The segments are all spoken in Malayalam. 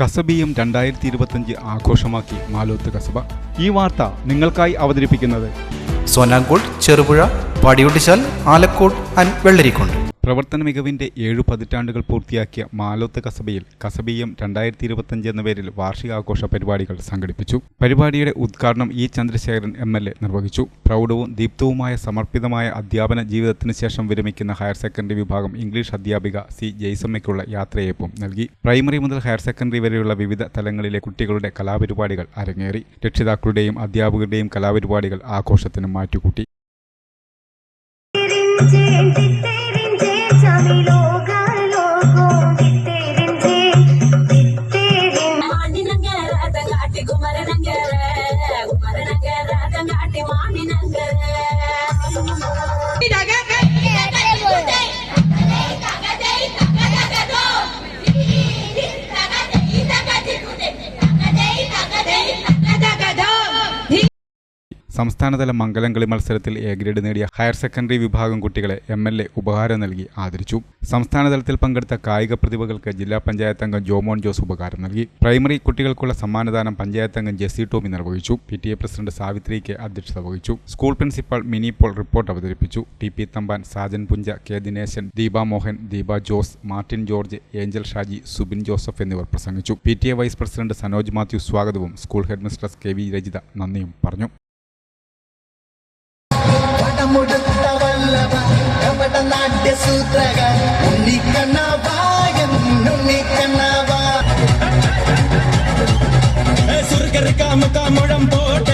കസബിയും രണ്ടായിരത്തി ഇരുപത്തഞ്ച് ആഘോഷമാക്കി മാലോത്ത് കസബ. ഈ വാർത്ത നിങ്ങൾക്കായി അവതരിപ്പിക്കുന്നത് സോനാങ്കോട് ചെറുപുഴ പാടിയൊട്ടിച്ചാൽ ആലക്കോട് ആൻഡ് വെള്ളരിക്കുണ്ട്. പ്രവർത്തന മികവിന്റെ ഏഴു പതിറ്റാണ്ടുകൾ പൂർത്തിയാക്കിയ മാലോത്ത് കസബയിൽ കസബിയം രണ്ടായിരത്തി ഇരുപത്തഞ്ച് എന്ന പേരിൽ വാർഷികാഘോഷ പരിപാടികൾ സംഘടിപ്പിച്ചു. പരിപാടിയുടെ ഉദ്ഘാടനം E Chandrasekharan M L A നിർവഹിച്ചു. പ്രൗഢവും ദീപ്തവുമായ സമർപ്പിതമായ അധ്യാപന ജീവിതത്തിന് ശേഷം വിരമിക്കുന്ന ഹയർ സെക്കൻഡറി വിഭാഗം ഇംഗ്ലീഷ് അധ്യാപിക സി ജയ്സമ്മയ്ക്കുള്ള യാത്രയയപ്പും നൽകി. പ്രൈമറി മുതൽ ഹയർ സെക്കൻഡറി വരെയുള്ള വിവിധ തലങ്ങളിലെ കുട്ടികളുടെ കലാപരിപാടികൾ അരങ്ങേറി. രക്ഷിതാക്കളുടെയും അധ്യാപകരുടെയും കലാപരിപാടികൾ ആഘോഷത്തിന് മാറ്റുകൂട്ടി. குமரநங்கர குமரநங்கர காட்டி மாமி நங்கர സംസ്ഥാനതല മംഗലംകളി മത്സരത്തിൽ എ ഗ്രേഡ് നേടിയ ഹയർ സെക്കൻഡറി വിഭാഗം കുട്ടികളെ എം എൽ എ ഉപഹാരം നൽകി ആദരിച്ചു. സംസ്ഥാനതലത്തിൽ പങ്കെടുത്ത കായിക പ്രതിഭകൾക്ക് ജില്ലാ പഞ്ചായത്ത് അംഗം ജോമോൻ ജോസ് ഉപകാരം നൽകി. പ്രൈമറി കുട്ടികൾക്കുള്ള സമ്മാനദാനം പഞ്ചായത്ത് അംഗം ജെസി ടോമി നിർവഹിച്ചു. പി ടി എ പ്രസിഡന്റ് സാവിത്രിക്ക് അധ്യക്ഷത വഹിച്ചു. School principal Mini Paul report അവതരിപ്പിച്ചു. T P Thampan Sajan Puncha K Dineshan Deepa Mohan Deepa Jose Martin George Angel Shaji Subin Joseph എന്നിവർ പ്രസംഗിച്ചു. P T A vice president Sanoj Mathew സ്വാഗതവും school headmistress K V Rajitha നന്ദിയും പറഞ്ഞു. പടമുടുത്ത വല്ലഭ കപട നാട്യസൂത്രക ഉണ്ണിക്കണ്ണവായൻ ഉണ്ണിക്കണ്ണവാ സുർഗർ കാമ കാമുഴം പോട്ടെ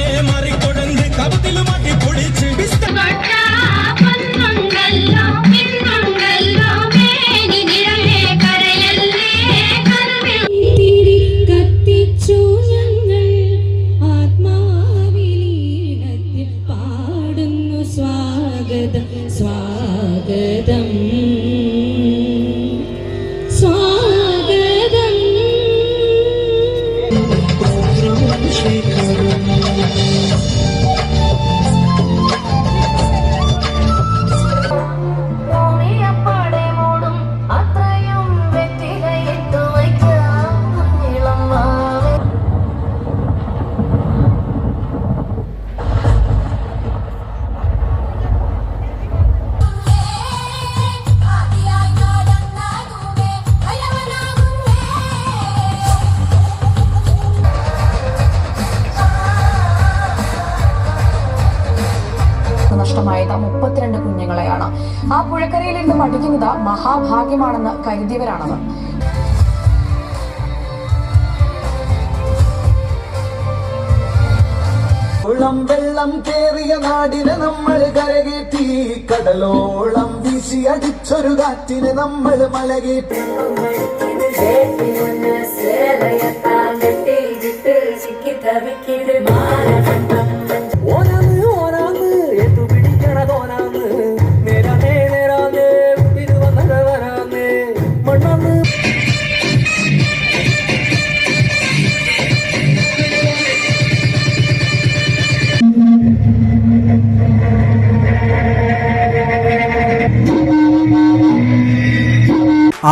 നഷ്ടമായത് മുപ്പത്തിരണ്ട് കുഞ്ഞുങ്ങളെയാണ്. ആ പുഴക്കരയിൽ നിന്ന് പഠിക്കുന്നത് മഹാഭാഗ്യമാണെന്ന് കരുതിയവരാണവർ. ഓളം വെള്ളം കേറിയ നാടിനെ നമ്മൾ കരകേറ്റി കടലോളം വീശി അടിച്ചൊരു കാറ്റിനെ നമ്മൾ മലകേറ്റി.